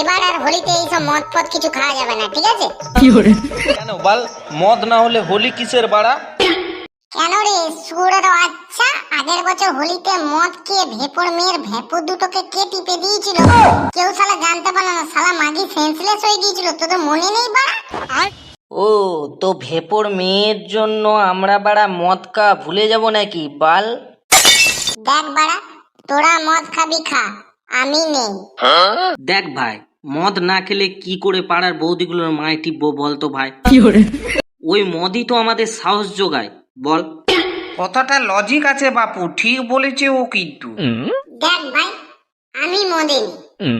এবার আর হোলিতে এইসব মদ ফদ কিছু খাওয়া যাবে না ঠিক আছে? কেন বাল? মদ না হলে হোলি কিসের বাড়া? কেন রে সুরের আচ্ছা আগের বছর হোলিতে মদ খেয়ে ভেপর মেয়ের ভেপর দুটোকে কে টিপে দিয়েছিল? কেউ শালা জানতে পারল না শালা মাগি সেন্সলেস হয়ে গিয়েছিল তোদের মনে নেই বা ও তো ভেপর মেয়ের জন্য আমরা বাড়া মদ কা ভুলে যাব নাকি বাল? দেখ বাড়া তোরা মদ খাবি খা। আমি নেই। দেখ ভাই মদ না খেলে কি করে পাড়ার বৌদিগুলোর মায় টিপবো বলতো ভাই? ওই মদই তো আমাদের সাহস যোগায় বল। কথাটা লজিক আছে বাপু ঠিক বলেছে ও কিন্তু। দেখ ভাই আমি মদেনি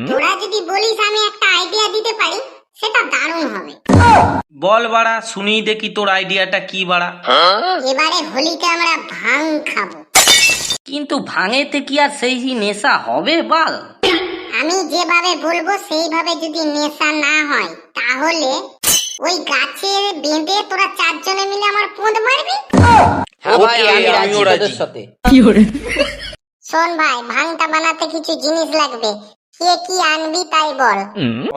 তোরা যদি বলিস আমি একটা আইডিয়া দিতে পারি সেটা দারুণ হবে। বল বাড়া শুনি দেখি তোর আইডিয়াটা কি বাড়া। এবারে হোলিতে আমরা ভাং খাব। কিন্তু ভাঙেতে কি আর সেই নেশা হবে বাল? আমি যেভাবে বলব সেইভাবে যদি নেশা না হয় তাহলে ওই গাছে বেঁধে তোরা চারজনে মিলে আমার পোঁদ মারবি? হ্যাঁ ভাই আমি রাজি তোদের সাথে। শোন ভাই ভাংটা বানাতে কিছু জিনিস লাগবে। কে কি আনবি তাই বল।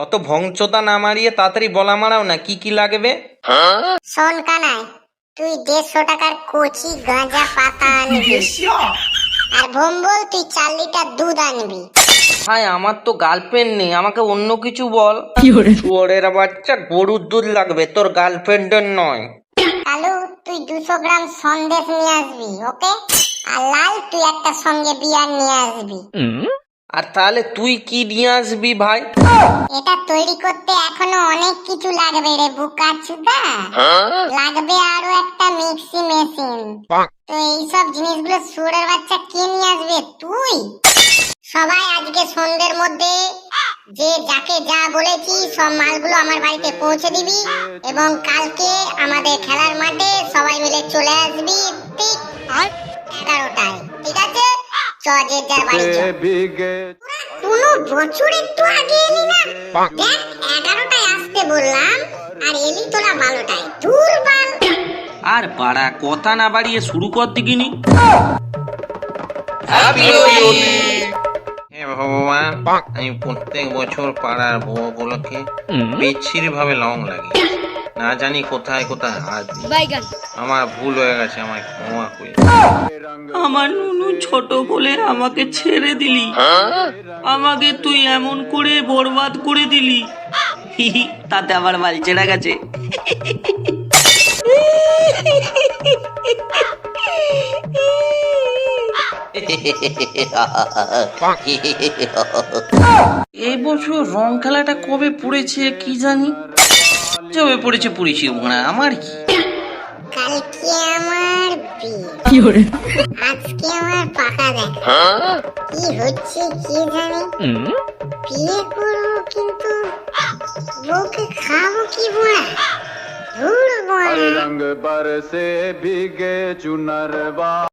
অত ভংচতা না মারিয়ে তাড়াতাড়ি বলা মারাও না কি কি লাগবে? শোন কানাই তুই দেড়শো টাকার কচি গাঁজা পাতা আনবি। আর ভম্বল তুই চার লিটার দুধ আনবি। ভাই আমার তো গার্লফ্রেন্ড নেই আমাকে অন্য কিছু বল। ওরের বাচ্চা গরুর দুধ লাগবে তোর গার্লফ্রেন্ডের নয়। কালু তুই দুশো গ্রাম সন্দেশ নিয়ে আসবি ওকে? আর লাল তুই একটা সঙ্গে বিয়ার নিয়ে আসবি। আর তাহলে তুই কি নিয়ে আসবি ভাই? এটা তৈরি করতে এখনও অনেক কিছু লাগবে রে বুকা চুদা লাগবে আরও একটা মিক্সি মেশিন। তো এইসব জিনিসগুলো সুরের বাচ্চা কে নিয়ে আসবে? তুই। সবাই আজকে সন্ধ্যের মধ্যে যে যাকে যা বলেছি, সব মালগুলো আমার বাড়িতে পৌঁছে দিবি। এবং কালকে আমাদের খেলার মাঠে সবাই মিলে চলে আসবি। কোনো বছর একটু আগে এলি না? দেখ এগারোটায় আসতে বললাম আর এলি তোরা বারোটায়। দূর বাল। আর বাড়া কথা না বাড়িয়ে শুরু কর দিকিনি ভগবান আমি প্রত্যেক বছর পাড়ার বউগুলোকে বিচ্ছির ভাবে লং লাগি না জানি কোথায় কোথায়। হাত দিই আমার ভুল হয়ে গেছে আমায় ক্ষমা করে আমার নুনু ছোট বলে আমাকে ছেড়ে দিলি। আমাকে তুই এমন করে বরবাদ করে দিলি। তাতে আমার বাল ছেড়া গেছে। এই বছর রং খেলাটা কবে পড়েছে কি জানি? জমে পড়েছে পুলিশের ঘোড়া আমার কি? কালকে আমার কি হরে আজকে আমার পাকা দেখা। কি হচ্ছে কি জানি? বিয়ে করব কিন্তু বউকে খাব কি বোনা? ধুর বোনা। রঙ বরসে ভিগে চুনার বা